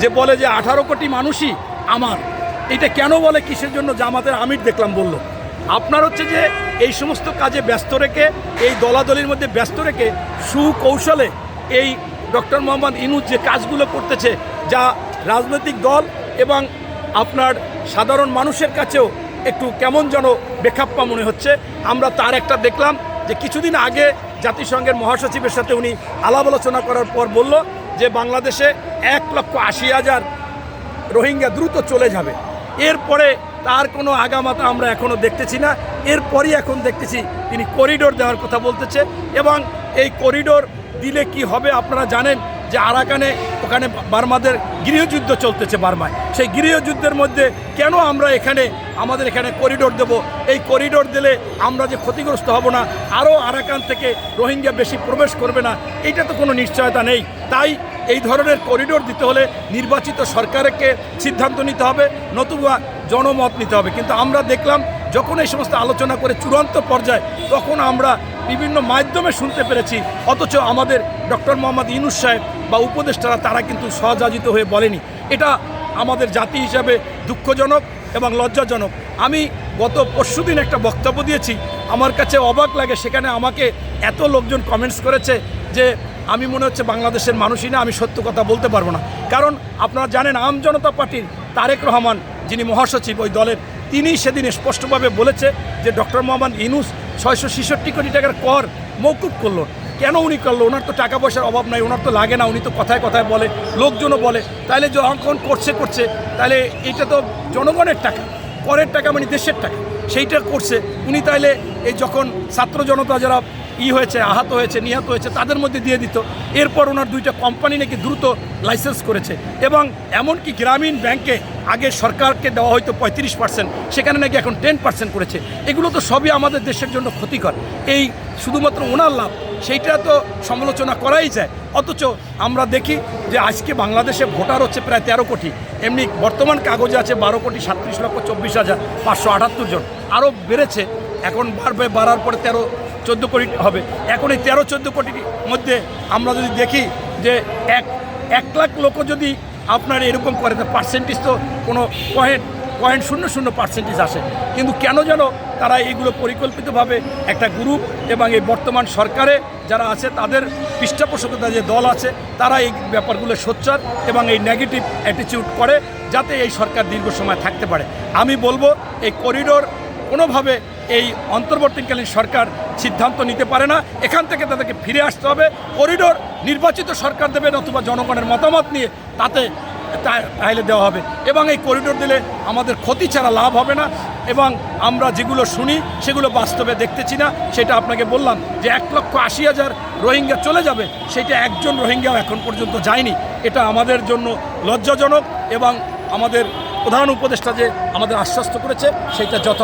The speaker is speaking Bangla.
যে বলে যে আঠারো কোটি মানুষই আমার, এটা কেন বলে কিসের জন্য জামাতের আমির দেখলাম বলল। আপনার হচ্ছে যে এই সমস্ত কাজে ব্যস্ত রেখে, এই দলাদলির মধ্যে ব্যস্ত রেখে সুকৌশলে এই ডক্টর মোহাম্মদ ইনুজ যে কাজগুলো করতেছে, যা রাজনৈতিক দল এবং আপনার সাধারণ মানুষের কাছেও একটু কেমন যেন বেখাপ্পা মনে হচ্ছে। আমরা তার একটা দেখলাম যে কিছুদিন আগে জাতিসংঘের মহাসচিবের সাথে উনি আলাপ আলোচনা করার পর বলল যে বাংলাদেশে এক লক্ষ আশি হাজার রোহিঙ্গা দ্রুত চলে যাবে। এরপরে তার কোনো আগামাতা আমরা এখনও দেখতেছি না। এরপরই এখন দেখতেছি তিনি করিডোর দেওয়ার কথা বলতেছে এবং এই করিডোর দিলে কি হবে আপনারা জানেন? যে আরাকানে ওখানে বার্মাদের গৃহযুদ্ধ চলতেছে বার্মায়। সেই গৃহযুদ্ধের মধ্যে কেন আমরা এখানে, আমাদের এখানে করিডোর দেব? এই করিডোর দিলে আমরা যে ক্ষতিগ্রস্ত হব না, আরও আরাকান থেকে রোহিঙ্গা বেশি প্রবেশ করবে না এটা তো কোনো নিশ্চয়তা নেই। তাই এই ধরনের করিডোর দিতে হলে নির্বাচিত সরকারকে সিদ্ধান্ত নিতে হবে, নতুবা জনমত নিতে হবে। কিন্তু আমরা দেখলাম যখন এই সমস্ত আলোচনা করে চূড়ান্ত পর্যায়ে তখন আমরা বিভিন্ন মাধ্যমে শুনতে পেরেছি, অথচ আমাদের ডক্টর মোহাম্মদ ইনুস সাহেব বা উপদেষ্টারা তারা কিন্তু সহজাজিত হয়ে বলেনি। এটা আমাদের জাতি হিসাবে দুঃখজনক এবং লজ্জাজনক। আমি গত পরশুদিন একটা বক্তব্য দিয়েছি, আমার কাছে অবাক লাগে সেখানে আমাকে এত লোকজন কমেন্টস করেছে যে আমি মনে হচ্ছে বাংলাদেশের মানুষই না, আমি সত্য কথা বলতে পারব না। কারণ আপনারা জানেন, আম জনতা পার্টির তারেক রহমান, যিনি মহাসচিব ওই দলের, তিনি সেদিন স্পষ্টভাবে বলেছে যে ডক্টর মোহাম্মদ ইনুস ছয়শো ছেষট্টি কোটি টাকার কর মৌকুব করল। কেন উনি করল? ওনার তো টাকা পয়সার অভাব নাই, ওনার তো লাগে না, উনি তো কথায় কথায় বলে, লোকজনও বলে। তাহলে যখন করছে করছে তাহলে এটা তো জনগণের টাকা, করের টাকা মানে দেশের টাকা। সেইটা করছে উনি তাইলে এই যখন ছাত্র জনতা যারা ই হয়েছে, আহত হয়েছে, নিহত হয়েছে, তাদের মধ্যে দিয়ে দিত। এরপর ওনার দুইটা কোম্পানি নাকি দ্রুত লাইসেন্স করেছে। এবং এমনকি গ্রামীণ ব্যাংকে আগে সরকারকে দেওয়া হয়তো পঁয়ত্রিশ পার্সেন্ট সেখানে নাকি এখন টেন পার্সেন্ট করেছে। এগুলো তো সবই আমাদের দেশের জন্য ক্ষতিকর। এই শুধুমাত্র ওনার লাভ সেইটা তো সমালোচনা করাই যায়। অথচ আমরা দেখি যে আজকে বাংলাদেশে ভোটার হচ্ছে প্রায় তেরো কোটি। এমনি বর্তমান কাগজে আছে বারো কোটি সাতত্রিশ লক্ষ চব্বিশ হাজার পাঁচশো আটাত্তর জন। আরও বেড়েছে। এখন বাড়বে, বাড়ার পরে তেরো, চোদ্দ কোটি হবে। এখন এই তেরো, চোদ্দ কোটির মধ্যে আমরা যদি দেখি যে এক এক লাখ লোক যদি আপনার এরকম করে পার্সেন্টেজ তো কোনো পয়েন্ট পয়েন্ট শূন্য শূন্য পার্সেন্টেজ আসে। কিন্তু কেন যেন তারা এইগুলো পরিকল্পিতভাবে একটা গ্রুপ এবং এই বর্তমান সরকারে যারা আছে, তাদের পৃষ্ঠপোষকতা যে দল আছে, তারা এই ব্যাপারগুলো সোচ্চার এবং এই নেগেটিভ অ্যাটিটিউড করে যাতে এই সরকার দীর্ঘ সময় থাকতে পারে। আমি বলব, এই করিডোর কোনোভাবে এই অন্তর্বর্তীকালীন সরকার সিদ্ধান্ত নিতে পারে না। এখান থেকে তাদেরকে ফিরে আসতে হবে। করিডোর নির্বাচিত সরকার দেবে অথবা জনগণের মতামত নিয়ে তাতে তাহলে দেওয়া হবে। এবং এই করিডোর দিলে আমাদের ক্ষতি ছাড়া লাভ হবে না। এবং আমরা যেগুলো শুনি, সেগুলো বাস্তবে দেখতেছি না। সেটা আপনাকে বললাম যে এক লক্ষ আশি হাজার রোহিঙ্গা চলে যাবে। সেটা একজন রোহিঙ্গাও এখন পর্যন্ত যায়নি। এটা আমাদের জন্য লজ্জাজনক এবং আমাদের প্রধান উপদেষ্টা যে আমাদের আশ্বস্ত করেছে, সেটা যথা